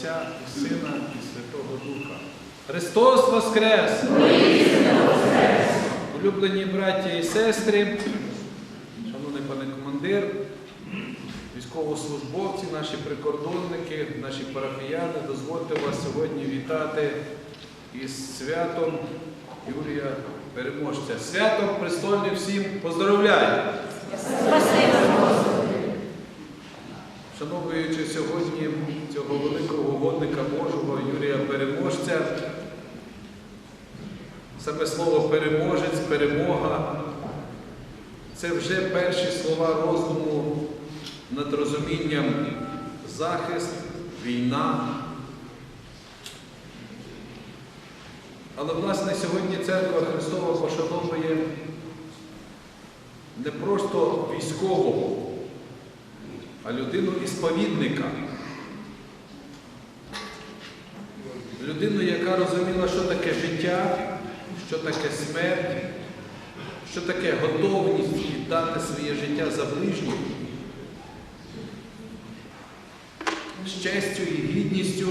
Отця і Сина і Святого Духа. Христос Воскрес! Улюблені браття і сестри, шановний пане командир, військовослужбовці, наші прикордонники, наші парафіяни, дозвольте вас сьогодні вітати із святом Юрія Переможця. Свято престольне всім поздоровляю! Шановуючи сьогодні цього великого угодника Божого Юрія Переможця, саме слово переможець, перемога це вже перші слова роздуму над розумінням захист, війна. Але, власне, сьогодні церква Христова пошановує не просто військового а людину ісповідника. Людину, яка розуміла, що таке життя, що таке смерть, що таке готовність віддати своє життя за ближніх, з честю і гідністю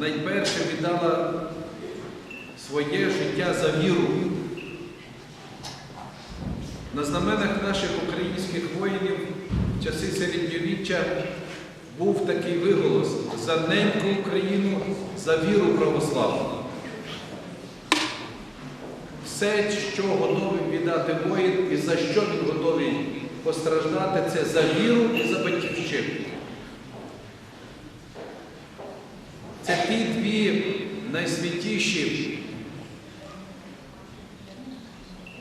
найперше віддала своє життя за віру. На знаменах наших українських воїнів в часи середньовіччя був такий виголос за неньку Україну, за віру православну. Все, що готовий віддати воїн і за що він готовий постраждати, це за віру і за батьківщину. Це ті дві найсвятіші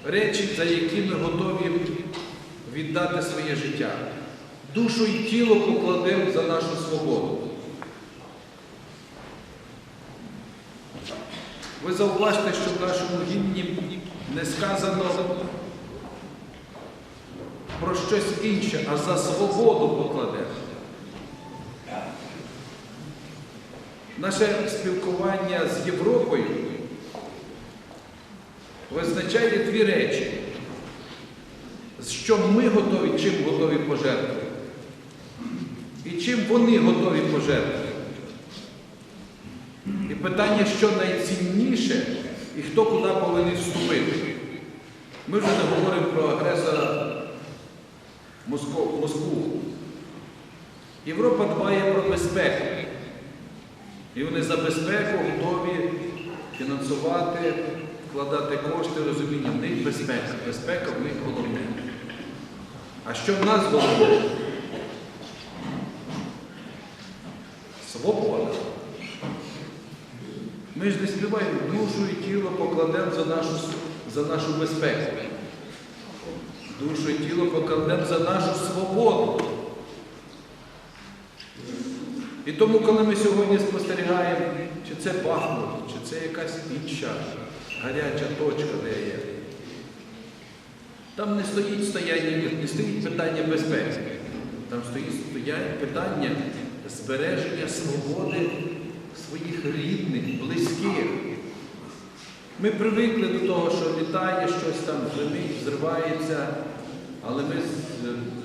речі, за які ми готові віддати своє життя. Душу і тіло покладемо за нашу свободу. Ви зауважте, що в нашому гімні не сказано про щось інше, а за свободу покладемо. Наше спілкування з Європою визначає дві речі, що ми готові, чим готові пожертвувати, вони готові пожертвувати. І питання, що найцінніше і хто куди повинен вступити. Ми вже не говоримо про агресора Москву. Москву. Європа дбає про безпеку. І вони за безпеку готові фінансувати вкладати кошти, розуміння, в них безпека. Безпека в них головне. А що в нас головне? Свобода. Ми ж не співаємо душу і тіло покладемо за нашу, за нашу безпеку. Душу і тіло покладемо за нашу свободу. І тому, коли ми сьогодні спостерігаємо, чи це Бахмут, чи це якась інша гаряча точка, де є. Там не стоїть стояння, не стоїть питання безпеки. Там стоїть питання збереження свободи своїх рідних, близьких. Ми привикли до того, що літає щось там, гримить, зривається, але ми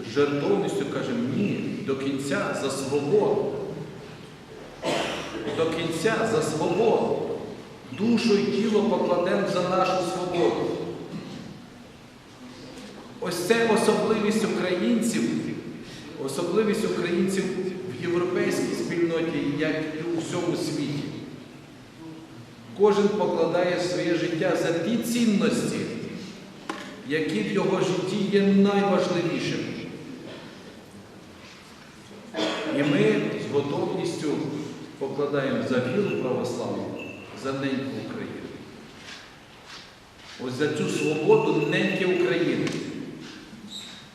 з жертовністю кажемо ні, до кінця за свободу. До кінця за свободу душу і тіло покладемо за нашу свободу. Ось це особливість українців, особливість українців в європейській спільноті, як і у всьому світі. Кожен покладає своє життя за ті цінності, які в його житті є найважливішими. І ми з готовністю покладаємо за віру православну за неньку України. Ось за цю свободу неньки України.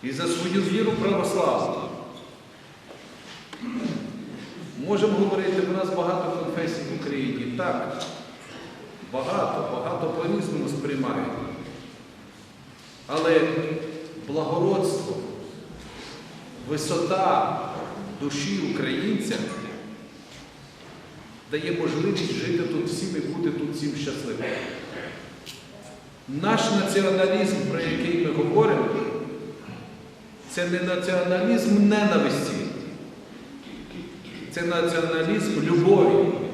І за свою віру православну. Можемо говорити, в нас багато конфесій в Україні. Так, багато, багато по-різному сприймають. Але благородство, висота душі українця дає можливість жити тут всім і бути тут всім щасливим. Наш націоналізм, про який ми говоримо, це не націоналізм ненависті, Це націоналізм любові.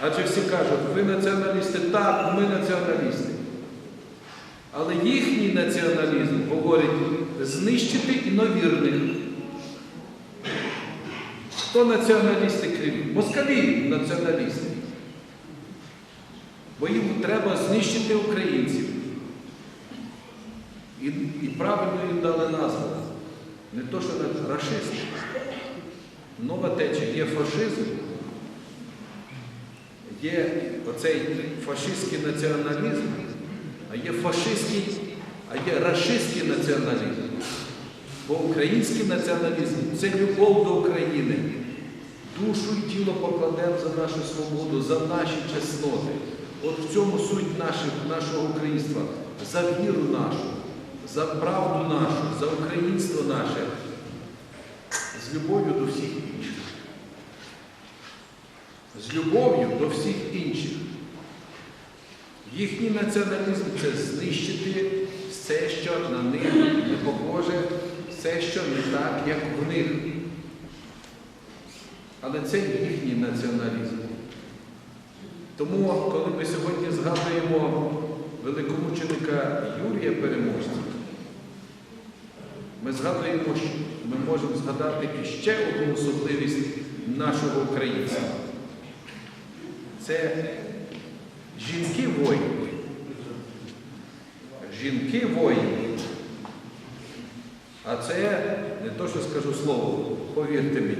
Адже всі кажуть, ви націоналісти, так, ми націоналісти. Але їхній націоналізм говорить знищити іновірних. Хто націоналісти криві? Москалі націоналісти. Бо їм треба знищити українців. І, і правильно їм дали назву. Не то, що рашисти. Нова течія є фашизм, є оцей фашистський націоналізм, а є фашистський, а є рашистський націоналізм. Бо український націоналізм це любов до України. Душу і тіло покладемо за нашу свободу, за наші чесноти. От в цьому суть наших, нашого українства, за віру нашу, за правду нашу, за українство наше, з любов'ю до всіх інших. З любов'ю до всіх інших. Їхній націоналізм це знищити все, що на них не похоже, все, що не так, як в них. Але це їхній націоналізм. Тому, коли ми сьогодні згадуємо великомученика Юрія Переможця, ми згадуємо, що ми можемо згадати іще одну особливість нашого українця. Це жінки воїни. Жінки воїни. А це не то, що скажу слово, повірте мені,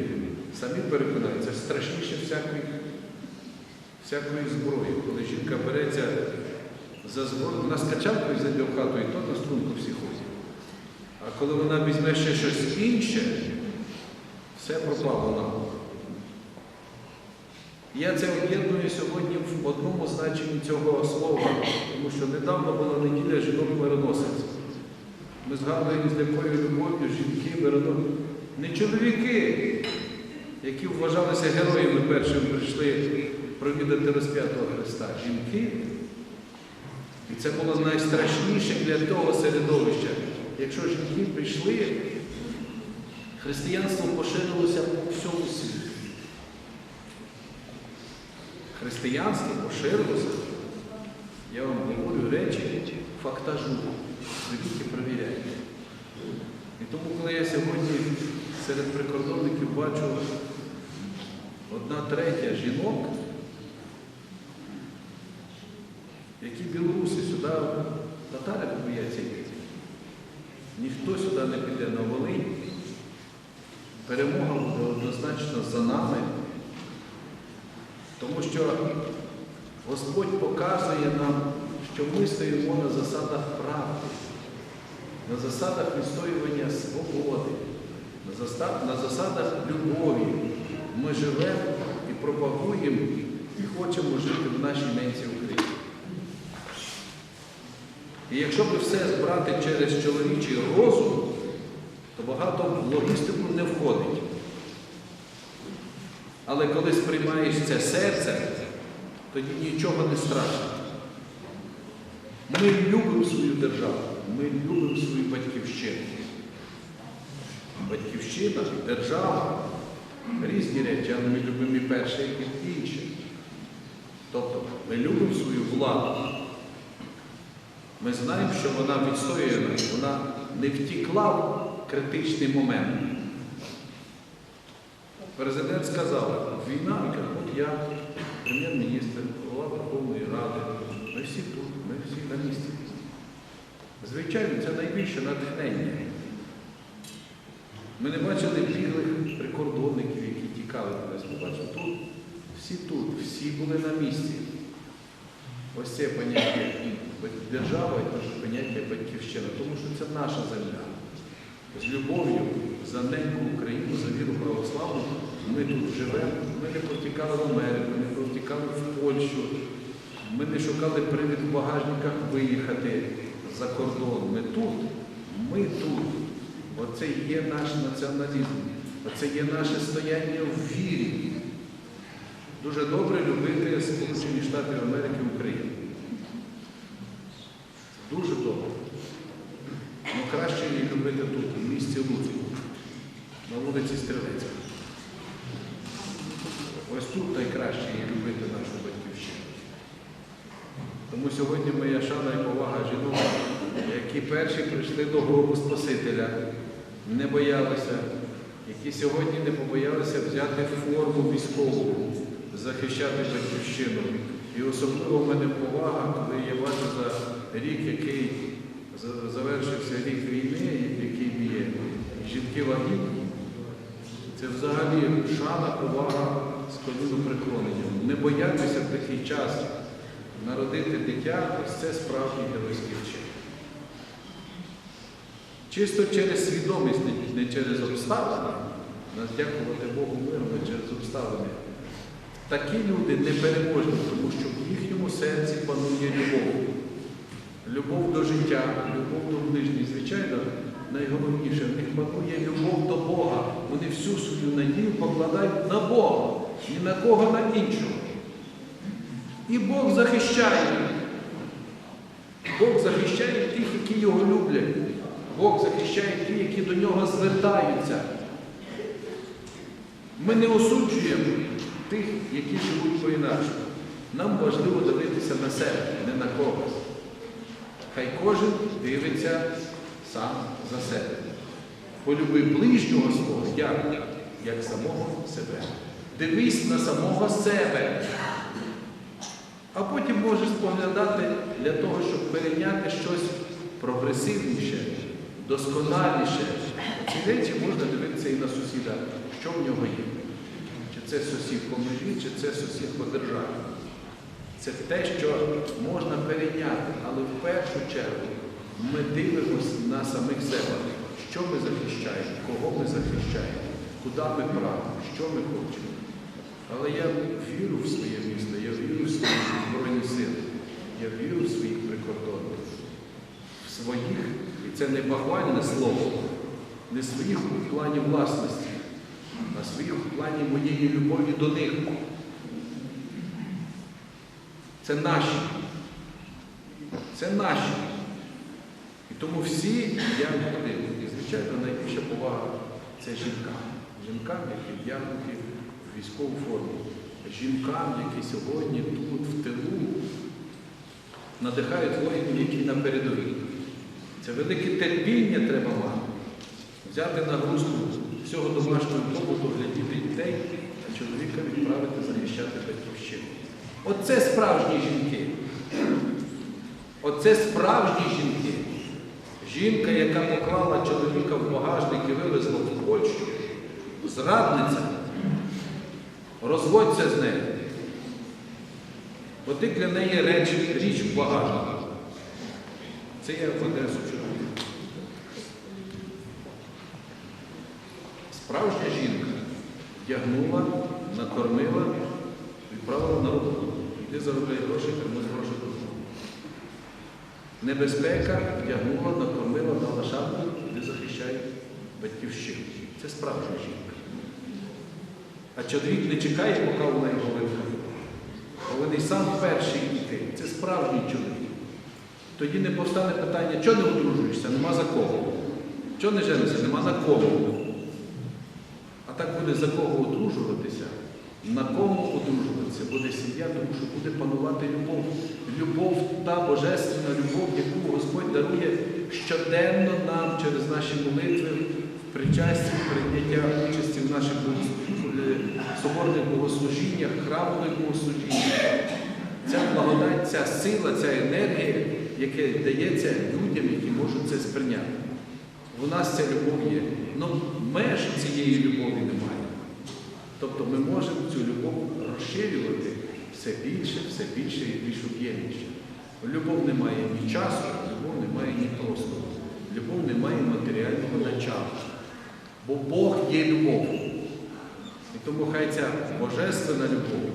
самі переконають, це страшніше всякої, всякої зброї. Коли жінка береться за зброю, вона з качалкою зайде в хату, і то на струнку всі ходять. А коли вона візьме ще щось інше, все пропало нам. Я це об'єдную сьогодні в одному значенні цього слова, тому що недавно була неділя жінок мироносець. Ми згадуємо, з якою любов'ю жінки мироносець. Не чоловіки, які вважалися героями першим прийшли провідати розп'ятого Христа. Жінки. І це було найстрашніше для того середовища. Якщо жінки прийшли, християнство поширилося по всьому світу. Християнство поширилося, я вам говорю речі фактажу. Беріть і перевіряйте. І тому, коли я сьогодні серед прикордонників бачу одна третя жінок, які білоруси сюди, татари бояться йти. Ніхто сюди не піде на Волинь. Перемога буде однозначно за нами. Тому що Господь показує нам, що ми стоїмо на засадах правди, на засадах відстоювання свободи, на засадах, любові. Ми живемо і пропагуємо і хочемо жити в нашій ненці Україні. І якщо би все збрати через чоловічий розум, то багато в логістику не входить. Але коли сприймаєш це серце, тоді нічого не страшно. Ми любимо свою державу, ми любимо свою батьківщину. Батьківщина, держава різні речі, але ми любимо і перше, і інше. Тобто ми любимо свою владу. Ми знаємо, що вона відстоює нас, вона не втікла в критичний момент. Президент сказав, війна, і от я, прем'єр-міністр, голова Верховної Ради, ми всі тут, ми всі на місці. Звичайно, це найбільше натхнення. Ми не бачили біглих прикордонників, які тікали кудись. Ми бачимо тут, всі тут, всі були на місці. Ось це поняття і держава і поняття батьківщина, тому що це наша земля. З любов'ю за неньку Україну, за віру православну ми тут живемо. Ми не повтікали в Америку, не повтікали в Польщу. Ми не шукали привід в багажниках виїхати за кордон. Ми тут, ми тут. Оце є наш націоналізм, оце є наше стояння в вірі. Дуже добре любити Сполучені Штати Америки Україну. Дуже добре. Ну краще її любити тут, в місті Луцьку, на вулиці Стрілецька. Тут найкраще є любити нашу батьківщину. Тому сьогодні моя шана і повага жінок, які перші прийшли до гробу Спасителя, не боялися, які сьогодні не побоялися взяти форму військову, захищати батьківщину. І особливо в мене повага, коли я бачу за рік, який завершився рік війни, який є, жінки вагітні. Це взагалі шана, повага з коліну преклоненням. Не боятися в такий час народити дитя, ось це справжній геройський вчинок. Чисто через свідомість, не- не через обставини, нас дякувати Богу миру, не через обставини. Такі люди непереможні, тому що в їхньому серці панує любов. Любов до життя, любов до ближніх. Звичайно, найголовніше, в них панує любов до Бога. Вони всю свою надію покладають на Бога, ні на кого на іншого. І Бог захищає. Бог захищає тих, які його люблять. Бог захищає тих, які до нього звертаються. Ми не осуджуємо тих, які живуть по-інакшому. Нам важливо дивитися на себе, не на когось. Хай кожен дивиться сам за себе. Полюби ближнього свого як, як самого себе. Дивись на самого себе. А потім можеш споглядати для того, щоб перейняти щось прогресивніше, досконаліше. Ці речі можна дивитися і на сусіда, що в нього є. Чи це сусід по межі, чи це сусід по державі. Це те, що можна перейняти, але в першу чергу ми дивимося на самих себе, що ми захищаємо, кого ми захищаємо, куди ми прагнемо, що ми хочемо. Але я вірю в своє місто, я вірю в свої Збройні сили, я вірю в своїх прикордонників, в своїх, і це не бахвальне слово, не своїх у плані власності, а своїх у плані моєї любові до них. Це наші. Це наші. І тому всі я ходив. І, звичайно, найбільша повага це жінкам. Жінкам, які вдягнуті військову форму. Жінкам, які сьогодні тут, в тилу, надихають воїнів, які на передовій. Це велике терпіння треба мати. Взяти нагрузку всього домашнього побуту, глядіти дітей, а чоловіка відправити захищати батьківщину. Оце справжні жінки. Оце справжні жінки. Жінка, яка поклала чоловіка в багажник і вивезла в Польщу, зрадниця, розводься з нею. Бо ти для неї реч, річ в багажнику. Це я в Одесу чоловік. Справжня жінка вдягнула, накормила, відправила на роботу. Йди заробляй гроші, комусь гроші додому. Небезпека вдягнула, накормила, дала шапку, де захищає батьківщину. Це справжня жінка. А чоловік не чекає, поки вона його виправить. Повинен сам перший йти. Це справжній чоловік. Тоді не повстане питання, чого не одружуєшся, нема за кого. Чого не женишся, нема на кого. А так буде за кого одружуватися, на кому одружуватися буде сім'я, тому що буде панувати любов. Любов, та божественна любов, яку Господь дарує щоденно нам через наші молитви, причасті, прийняття участі в наших соборних богослужіннях, храмових богослужіннях. Ця благодать, ця сила, ця енергія, яка дається людям, які можуть це сприйняти. У нас ця любов є. Ну, меж цієї любові немає. Тобто ми можемо цю любов розширювати все більше, все більше і більш об'ємніше. Любов не має ні часу, любов не має ні простору. Любов не має матеріального начала. Бо Бог є любов. І тому хай ця божественна любов,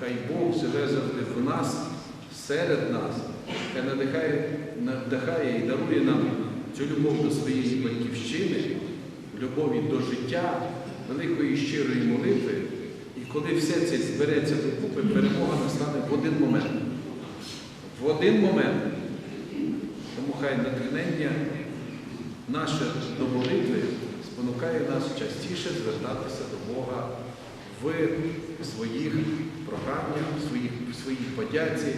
хай Бог живе завжди в нас, серед нас, хай надихає, надихає і дарує нам цю любов до своєї батьківщини, любові до життя, великої щирої молитви. І коли все це збереться докупи, перемога настане в один момент. В один момент. Тому хай натхнення наше до молитви спонукає нас частіше звертатися до Бога в своїх програмах, в своїх, в своїй подяці,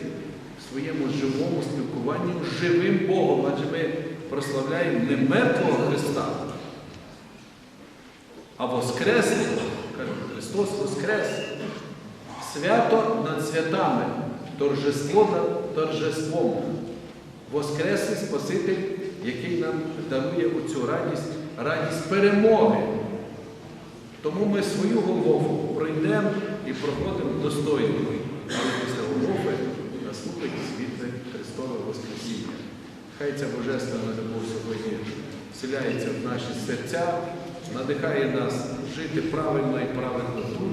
в своєму живому спілкуванні з живим Богом, адже ми прославляємо не мертвого Христа, а Воскреслого. Кажуть, Христос Воскрес. Свято над святами, торжество над торжеством. Воскреслий Спаситель, який нам дарує оцю радість, радість перемоги. Тому ми свою Голгофу пройдемо і проходимо достойно. Але після Голгофи наступить світле Христове Воскресіння. Хай ця божественна любов сьогодні вселяється в наші серця, надихає нас жити правильно і правильно тут,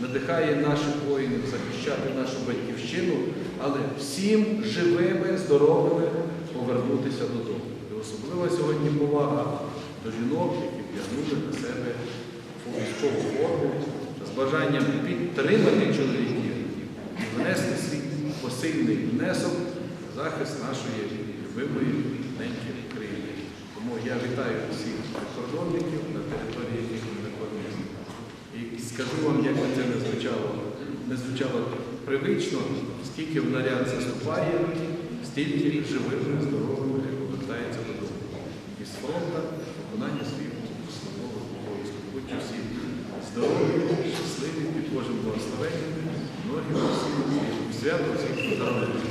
надихає наших воїнів захищати нашу батьківщину, але всім живими, здоровими повернутися додому. І особлива сьогодні повага жінок, які вдягнули на себе військову форму з бажанням підтримати чоловіків внести свій посильний внесок в захист нашої любимої неньки України. Тому я вітаю всіх прикордонників на території, яких ми знаходимося. І скажу вам, як би це не звучало, не звучало привично, скільки в наряд заступає, стільки повертається додому. Із виконання своїх службових обов'язків. Будьте всі здорові, щасливі, під Божим благословенням, ноги всім свято всіх здоров'я.